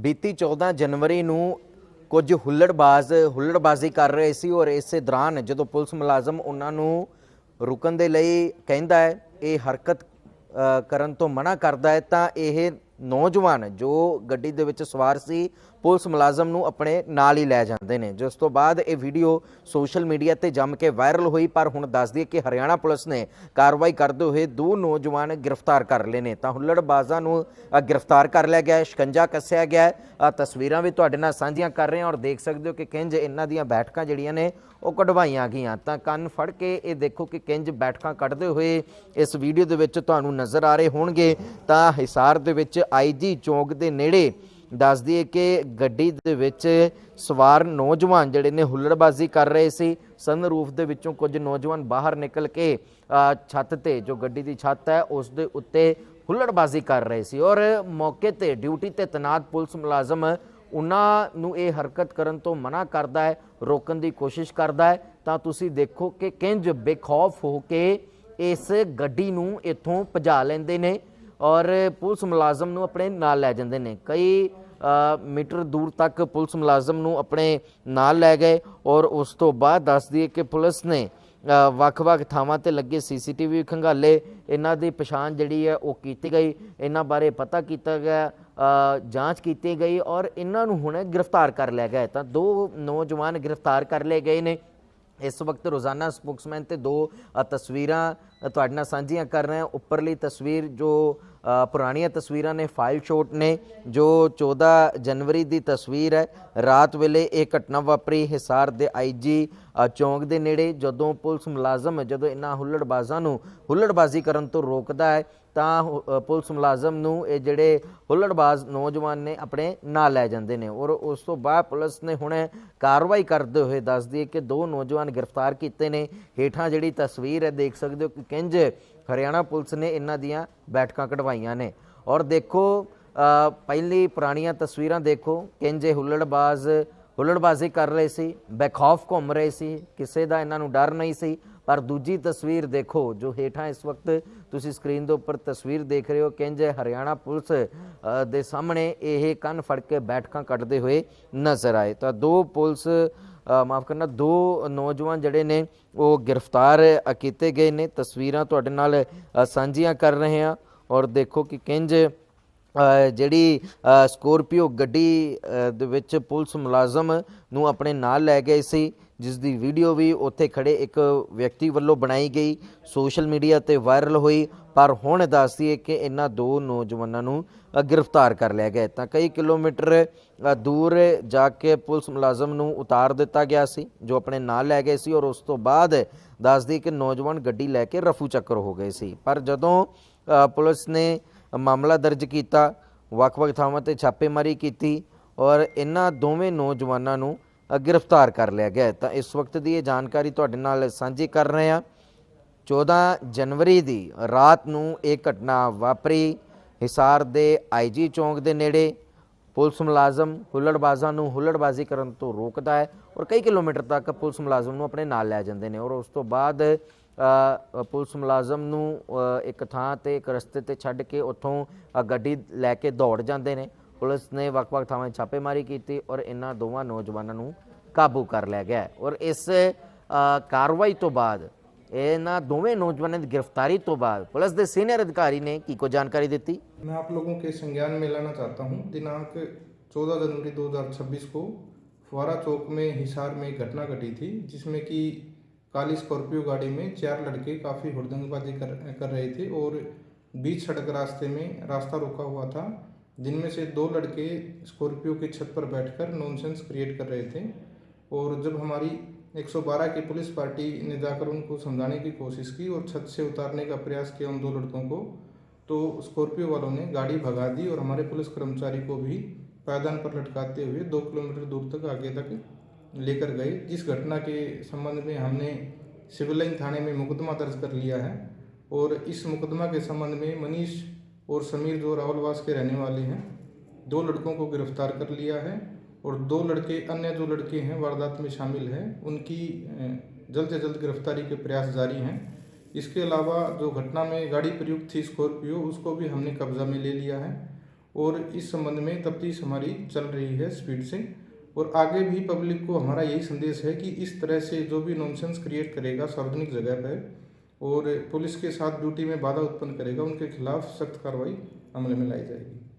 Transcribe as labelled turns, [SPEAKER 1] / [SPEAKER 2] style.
[SPEAKER 1] ਬੀਤੀ 14 ਜਨਵਰੀ ਨੂੰ ਕੁਝ ਹੁੱਲੜਬਾਜ਼, ਹੁੱਲੜਬਾਜ਼ੀ ਕਰ ਰਹੇ ਸੀ ਔਰ ਇਸੇ ਦੌਰਾਨ ਜਦੋਂ ਪੁਲਿਸ ਮੁਲਾਜ਼ਮ ਉਹਨਾਂ ਨੂੰ ਰੁਕਣ ਦੇ ਲਈ ਕਹਿੰਦਾ ਹੈ, ਇਹ ਹਰਕਤ ਕਰਨ ਤੋਂ ਮਨਾ ਕਰਦਾ ਹੈ ਤਾਂ ਇਹ ਨੌਜਵਾਨ ਜੋ ਗੱਡੀ ਦੇ ਵਿੱਚ ਸਵਾਰ ਸੀ ਪੁਲਿਸ ਮੁਲਾਜ਼ਮ ਨੂੰ ਆਪਣੇ ਨਾਲ ਹੀ ਲੈ ਜਾਂਦੇ ਨੇ। ਜਿਸ ਤੋਂ ਬਾਅਦ ਇਹ ਵੀਡੀਓ ਸੋਸ਼ਲ ਮੀਡੀਆ ਤੇ ਜੰਮ ਕੇ ਵਾਇਰਲ ਹੋਈ, ਪਰ ਹੁਣ ਦੱਸ ਦਈਏ ਕਿ ਹਰਿਆਣਾ ਪੁਲਿਸ ਨੇ ਕਾਰਵਾਈ ਕਰਦੇ ਹੋਏ ਦੋ ਨੌਜਵਾਨ ਗ੍ਰਿਫਤਾਰ ਕਰ ਲਏ ਨੇ। ਤਾਂ ਹੁੱਲੜਬਾਜ਼ਾਂ ਨੂੰ ਗ੍ਰਿਫਤਾਰ ਕਰ ਲਿਆ ਗਿਆ ਹੈ, ਸ਼ਿਕੰਜਾ ਕੱਸਿਆ ਗਿਆ ਹੈ। ਤਸਵੀਰਾਂ ਵੀ ਤੁਹਾਡੇ ਨਾਲ ਸਾਂਝੀਆਂ ਕਰ ਰਹੇ ਹਾਂ ਔਰ ਦੇਖ ਸਕਦੇ ਹੋ ਕਿ ਕਿੰਜ ਇਹਨਾਂ ਦੀਆਂ ਬੈਠਕਾਂ ਜਿਹੜੀਆਂ ਨੇ, ਉਹ ਕਢਵਾਈਆਂ ਗਈਆਂ। ਤਾਂ ਕੰਨ ਫੜ ਕੇ ਇਹ ਦੇਖੋ ਕਿ ਕਿੰਜ ਬੈਠਕਾਂ ਕੱਢਦੇ ਹੋਏ ਇਸ ਵੀਡੀਓ ਦੇ ਵਿੱਚ ਤੁਹਾਨੂੰ ਨਜ਼ਰ ਆ ਰਹੇ ਹੋਣਗੇ। ਤਾਂ ਹਿਸਾਰ ਦੇ ਵਿੱਚ ਆਈਜੀ ਚੌਂਕ ਦੇ ਨੇੜੇ ਦੱਸ ਦਈਏ ਕਿ ਗੱਡੀ ਦੇ ਵਿੱਚ ਸਵਾਰ ਨੌਜਵਾਨ ਜਿਹੜੇ ਨੇ ਹੁੱਲੜਬਾਜ਼ੀ ਕਰ ਰਹੇ ਸੀ। ਸਨਰੂਫ ਦੇ ਵਿੱਚੋਂ ਕੁਝ ਨੌਜਵਾਨ ਬਾਹਰ ਨਿਕਲ ਕੇ ਛੱਤ ਤੇ ਜੋ ਗੱਡੀ ਦੀ ਛੱਤ ਹੈ, ਉਸ ਦੇ ਉੱਤੇ ਹੁੱਲੜਬਾਜ਼ੀ ਕਰ ਰਹੇ ਸੀ ਔਰ ਮੌਕੇ ਤੇ ਡਿਊਟੀ ਤੇ ਤੈਨਾਤ ਪੁਲਿਸ ਮੁਲਾਜ਼ਮ ਉਹਨਾਂ ਨੂੰ ਇਹ ਹਰਕਤ ਕਰਨ ਤੋਂ ਮਨਾ ਕਰਦਾ ਹੈ, ਰੋਕਣ ਦੀ ਕੋਸ਼ਿਸ਼ ਕਰਦਾ ਹੈ। ਤਾਂ ਤੁਸੀਂ ਦੇਖੋ ਕਿ ਕਿੰਜ ਬੇਖੌਫ ਹੋ ਕੇ ਇਸ ਗੱਡੀ ਨੂੰ ਇੱਥੋਂ ਭਜਾ ਲੈਂਦੇ ਨੇ। ਔਰ ਪੁਲਿਸ ਮੁਲਾਜ਼ਮ ਨੂੰ ਆਪਣੇ ਨਾਲ ਲੈ ਜਾਂਦੇ ਨੇ। ਕਈ ਮੀਟਰ ਦੂਰ ਤੱਕ ਪੁਲਿਸ ਮੁਲਾਜ਼ਮ ਨੂੰ ਆਪਣੇ ਨਾਲ ਲੈ ਗਏ ਔਰ ਉਸ ਤੋਂ ਬਾਅਦ ਦੱਸਦੀ ਦਈਏ ਕਿ ਪੁਲਿਸ ਨੇ ਵੱਖ-ਵੱਖ ਥਾਵਾਂ ਤੇ ਲੱਗੇ ਸੀਸੀਟੀਵੀ ਖੰਗਾਲੇ। ਇਹਨਾਂ ਦੀ ਪਛਾਣ ਜਿਹੜੀ ਹੈ ਉਹ ਕੀਤੀ ਗਈ। ਇਹਨਾਂ ਬਾਰੇ ਪਤਾ ਕੀਤਾ ਗਿਆ ਜਾਂਚ ਕੀਤੀ ਗਈ ਔਰ ਇਹਨਾਂ ਨੂੰ ਹੁਣ ਗ੍ਰਿਫਤਾਰ ਕਰ ਲਿਆ ਗਿਆ ਤਾਂ ਦੋ ਨੌਜਵਾਨ ਗ੍ਰਿਫਤਾਰ ਕਰ ਲਏ ਗਏ ਨੇ। ਇਸ ਵਕਤ ਰੋਜ਼ਾਨਾ ਸਪੋਕਸਮੈਨ ਤੇ ਦੋ ਤਸਵੀਰਾਂ ਤੁਹਾਡੇ ਨਾਲ ਸਾਂਝੀਆਂ ਕਰ ਰਹੇ ਹਾਂ। ਉੱਪਰਲੀ ਤਸਵੀਰ ਜੋ ਪੁਰਾਣੀਆਂ ਤਸਵੀਰਾਂ ਨੇ, ਫਾਈਲ ਸ਼ੋਟ ਨੇ, ਜੋ 14 ਜਨਵਰੀ ਦੀ ਤਸਵੀਰ ਹੈ। ਰਾਤ ਵੇਲੇ ਇਹ ਘਟਨਾ ਵਾਪਰੀ, ਹਿਸਾਰ ਦੇ ਆਈਜੀ ਚੌਂਕ ਦੇ ਨੇੜੇ, ਜਦੋਂ ਪੁਲਿਸ ਮੁਲਾਜ਼ਮ ਜਦੋਂ ਇਹਨਾਂ ਹੁੱਲੜਬਾਜ਼ਾਂ ਨੂੰ, ਹੁੱਲੜਬਾਜ਼ੀ ਕਰਨ ਤੋਂ ਰੋਕਦਾ ਹੈ ਤਾਂ ਪੁਲਿਸ ਮੁਲਾਜ਼ਮ ਨੂੰ ਇਹ ਜਿਹੜੇ ਹੁੱਲੜਬਾਜ਼ ਨੌਜਵਾਨ ਨੇ ਆਪਣੇ ਨਾਲ ਲੈ ਜਾਂਦੇ ਨੇ ਔਰ ਉਸ ਤੋਂ ਬਾਅਦ ਪੁਲਿਸ ਨੇ ਹੁਣ ਕਾਰਵਾਈ ਕਰਦੇ ਹੋਏ ਦੱਸਦੀ ਦਈਏ ਕਿ ਦੋ ਨੌਜਵਾਨ ਗ੍ਰਿਫਤਾਰ ਕੀਤੇ ਨੇ। ਹੇਠਾਂ ਜਿਹੜੀ ਤਸਵੀਰ ਹੈ, ਦੇਖ ਸਕਦੇ ਹੋ ਕਿ ਕਿੰਜ ਹਰਿਆਣਾ ਪੁਲਿਸ ਨੇ ਇਹਨਾਂ ਦੀਆਂ ਬੈਠਕਾਂ ਕਢਵਾਈਆਂ ਨੇ। ਔਰ ਦੇਖੋ ਪਹਿਲੀ ਪੁਰਾਣੀਆਂ ਤਸਵੀਰਾਂ ਦੇਖੋ, ਕਿੰਜੇ ਹੁੱਲੜਬਾਜ਼, ਹੁੱਲੜਬਾਜ਼ੀ ਕਰ ਰਹੇ ਸੀ ਬੈਖੌਫ ਘੁੰਮ ਰਹੇ ਸੀ, ਕਿਸੇ ਦਾ ਇਹਨਾਂ ਨੂੰ ਡਰ ਨਹੀਂ ਸੀ। ਪਰ ਦੂਜੀ ਤਸਵੀਰ ਦੇਖੋ, ਜੋ ਹੇਠਾਂ ਇਸ ਵਕਤ ਤੁਸੀਂ ਸਕਰੀਨ ਦੇ ਉੱਪਰ ਤਸਵੀਰ ਦੇਖ ਰਹੇ ਹੋ ਕਿੰਜ ਹਰਿਆਣਾ ਪੁਲਿਸ ਦੇ ਸਾਹਮਣੇ ਇਹ ਕੰਨ ਫੜ ਕੇ ਬੈਠਕਾਂ ਕੱਢਦੇ ਹੋਏ ਨਜ਼ਰ ਆਏ। ਤਾਂ ਦੋ ਪੁਲਿਸ ਮਾਫ ਕਰਨਾ, ਦੋ ਨੌਜਵਾਨ ਜਿਹੜੇ ਨੇ, ਉਹ ਗ੍ਰਿਫਤਾਰ ਕੀਤੇ ਗਏ ਨੇ। ਤਸਵੀਰਾਂ ਤੁਹਾਡੇ ਨਾਲ ਸਾਂਝੀਆਂ ਕਰ ਰਹੇ ਹਾਂ ਔਰ ਦੇਖੋ ਕਿ ਕਿੰਜ ਜਿਹੜੀ ਸਕੋਰਪੀਓ ਗੱਡੀ ਦੇ ਵਿੱਚ ਪੁਲਿਸ ਮੁਲਾਜ਼ਮ ਨੂੰ ਆਪਣੇ ਨਾਲ ਲੈ ਗਏ ਸੀ। ਜਿਸ ਦੀ ਵੀਡੀਓ ਵੀ ਉੱਥੇ ਖੜੇ ਇੱਕ ਵਿਅਕਤੀ ਵੱਲੋਂ ਬਣਾਈ ਗਈ ਸੋਸ਼ਲ ਮੀਡੀਆ ਤੇ ਵਾਇਰਲ ਹੋਈ, ਪਰ ਹੁਣ ਦੱਸਦੀ ਹੈ ਕਿ ਇਹਨਾਂ ਦੋ ਨੌਜਵਾਨਾਂ ਨੂੰ ਗ੍ਰਿਫਤਾਰ ਕਰ ਲਿਆ ਗਿਆ ਤਾਂ ਕਈ ਕਿਲੋਮੀਟਰ ਦੂਰ ਜਾ ਕੇ ਪੁਲਿਸ ਮੁਲਾਜ਼ਮ ਨੂੰ ਉਤਾਰ ਦਿੱਤਾ ਗਿਆ ਸੀ, ਜੋ ਆਪਣੇ ਨਾਲ ਲੈ ਗਏ ਸੀ ਔਰ ਉਸ ਤੋਂ ਬਾਅਦ ਦੱਸਦੀ ਕਿ ਨੌਜਵਾਨ ਗੱਡੀ ਲੈ ਕੇ ਰਫੂ ਚੱਕਰ ਹੋ ਗਏ ਸੀ। ਪਰ ਜਦੋਂ ਪੁਲਿਸ ਨੇ ਮਾਮਲਾ ਦਰਜ ਕੀਤਾ, ਵੱਖ-ਵੱਖ ਥਾਵਾਂ ਤੇ ਛਾਪੇਮਾਰੀ ਕੀਤੀ ਔਰ ਇਹਨਾਂ ਦੋਵੇਂ ਨੌਜਵਾਨਾਂ ਨੂੰ ਗ੍ਰਿਫਤਾਰ ਕਰ ਲਿਆ ਗਿਆ ਤਾਂ ਇਸ ਵਕਤ ਦੀ ਇਹ ਜਾਣਕਾਰੀ ਤੁਹਾਡੇ ਨਾਲ ਸਾਂਝੀ ਕਰ ਰਹੇ ਹਾਂ। 14 ਜਨਵਰੀ ਦੀ ਰਾਤ ਨੂੰ ਇਹ ਘਟਨਾ ਵਾਪਰੀ। ਹਿਸਾਰ ਦੇ ਆਈਜੀ ਚੌਂਕ ਦੇ ਨੇੜੇ ਪੁਲਿਸ ਮੁਲਾਜ਼ਮ ਹੁੱਲੜਬਾਜ਼ਾਂ ਨੂੰ ਹੁੱਲੜਬਾਜ਼ੀ ਕਰਨ ਤੋਂ ਰੋਕਦਾ ਹੈ ਔਰ ਕਈ ਕਿਲੋਮੀਟਰ ਤੱਕ ਪੁਲਿਸ ਮੁਲਾਜ਼ਮ ਨੂੰ ਆਪਣੇ ਨਾਲ ਲੈ ਜਾਂਦੇ ਨੇ ਔਰ ਉਸ ਤੋਂ ਬਾਅਦ ਪੁਲਿਸ ਮੁਲਾਜ਼ਮ ਨੂੰ ਇੱਕ ਥਾਂ ਤੇ ਇੱਕ ਰਸਤੇ ਤੇ ਛੱਡ ਕੇ ਉੱਥੋਂ ਗੱਡੀ ਲੈ ਕੇ ਦੌੜ ਜਾਂਦੇ ਨੇ। ਪੁਲਿਸ ਨੇ ਵੱਖ-ਵੱਖ ਥਾਵਾਂ 'ਤੇ ਛਾਪੇਮਾਰੀ ਕੀਤੀ ਔਰ ਇਹਨਾਂ ਦੋਵਾਂ ਨੌਜਵਾਨਾਂ ਨੂੰ ਕਾਬੂ ਕਰ ਲਿਆ ਗਿਆ ਹੈ ਔਰ ਇਸ ਅ, ਕਾਰਵਾਈ ਤੋਂ ਬਾਅਦ ਇਹਨਾਂ ਦੋਵੇਂ ਨੌਜਵਾਨਾਂ ਦੀ ਗ੍ਰਿਫਤਾਰੀ ਤੋਂ ਬਾਅਦ ਪੁਲਿਸ ਦੇ ਸੀਨੀਅਰ ਅਧਿਕਾਰੀ ਨੇ ਕੀ ਕੋ ਜਾਣਕਾਰੀ ਦਿੱਤੀ
[SPEAKER 2] मैं आप लोगों के संज्ञान में लाना चाहता हूँ दिनांक 14 जनवरी 2026 को फुवारा चौक में हिसार में एक घटना घटी थी जिसमें कि काली स्कॉर्पियो गाड़ी में चार लड़के काफ़ी हुड़दंगबाजी कर कर रहे थे और बीच सड़क रास्ते में रास्ता रोका हुआ था जिनमें से दो लड़के स्कॉर्पियो की छत पर बैठकर नॉनसेंस क्रिएट कर रहे थे और जब हमारी 112 की पुलिस पार्टी ने जाकर उनको समझाने की कोशिश की और छत से उतारने का प्रयास किया उन दो लड़कों को तो स्कॉर्पियो वालों ने गाड़ी भगा दी और हमारे पुलिस कर्मचारी को भी पायदान पर लटकाते हुए दो किलोमीटर दूर तक आगे तक लेकर गए। जिस घटना के संबंध में हमने सिविल लाइन थाने में मुकदमा दर्ज कर लिया है और इस मुकदमा के संबंध में मनीष और समीर जो रावलवास के रहने वाले हैं, दो लड़कों को गिरफ़्तार कर लिया है और दो लड़के, अन्य जो लड़के हैं, वारदात में शामिल हैं, उनकी जल्द से जल्द गिरफ्तारी के प्रयास जारी हैं। इसके अलावा जो घटना में गाड़ी प्रयुक्त थी स्कॉर्पियो, उसको भी हमने कब्जा में ले लिया है और इस संबंध में तफ्तीश हमारी चल रही है स्पीड से। और आगे भी पब्लिक को हमारा यही संदेश है कि इस तरह से जो भी नॉनसेंस क्रिएट करेगा, सार्वजनिक जगह पर और पुलिस के साथ ड्यूटी में बाधा उत्पन्न करेगा उनके खिलाफ सख्त कार्रवाई अमल में लाई जाएगी